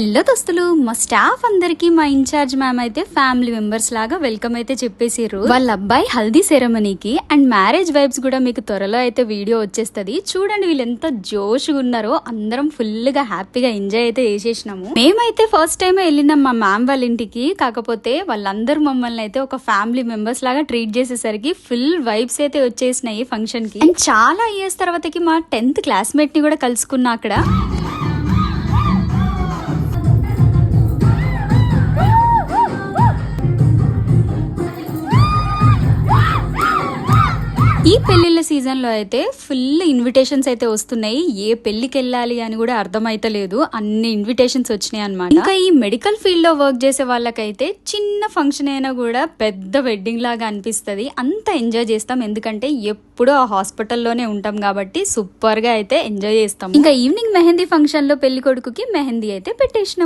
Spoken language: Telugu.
హలో దోస్తులు మా స్టాఫ్ అందరికి మా ఇన్ఛార్జ్ మ్యామ్ అయితే ఫ్యామిలీ మెంబర్స్ లాగా వెల్కమ్ అయితే చెప్పేసారు వాళ్ళ అబ్బాయి హల్దీ సెరమనీకి అండ్ మ్యారేజ్ వైబ్స్ కూడా మీకు త్వరలో అయితే వీడియో వచ్చేస్తది. చూడండి వీళ్ళు ఎంత జోష్గా ఉన్నారో అందరం ఫుల్గా హ్యాపీగా ఎంజాయ్ అయితే చేసేసినాము. మేమైతే ఫస్ట్ టైం వెళ్ళినాం మా మ్యామ్ వాళ్ళ ఇంటికి. కాకపోతే వాళ్ళందరూ మమ్మల్ని అయితే ఒక ఫ్యామిలీ మెంబర్స్ లాగా ట్రీట్ చేసేసరికి ఫుల్ వైబ్స్ అయితే వచ్చేసినాయి ఫంక్షన్కి అండ్ చాలా ఇయర్స్ తర్వాతకి మా టెన్త్ క్లాస్మేట్ని కూడా కలుసుకున్నా అక్కడ. ఈ పెళ్ళిళ్ళ సీజన్లో అయితే ఫుల్ ఇన్విటేషన్స్ అయితే వస్తున్నాయి. ఏ పెళ్ళికి వెళ్ళాలి అని కూడా అర్థమైతలేదు అన్ని ఇన్విటేషన్స్ వచ్చినాయి అనమాట ఇంకా ఈ మెడికల్ ఫీల్డ్లో వర్క్ చేసే వాళ్ళకైతే చిన్న ఫంక్షన్ అయినా కూడా పెద్ద వెడ్డింగ్ లాగా అనిపిస్తది. అంత ఎంజాయ్ చేస్తాం. ఎందుకంటే ఎప్పుడూ ఆ హాస్పిటల్లోనే ఉంటాం కాబట్టి సూపర్గా అయితే ఎంజాయ్ చేస్తాం. ఇంకా ఈవినింగ్ మెహందీ ఫంక్షన్లో పెళ్ళి కొడుకుకి మెహందీ అయితే పెట్టేసినాం.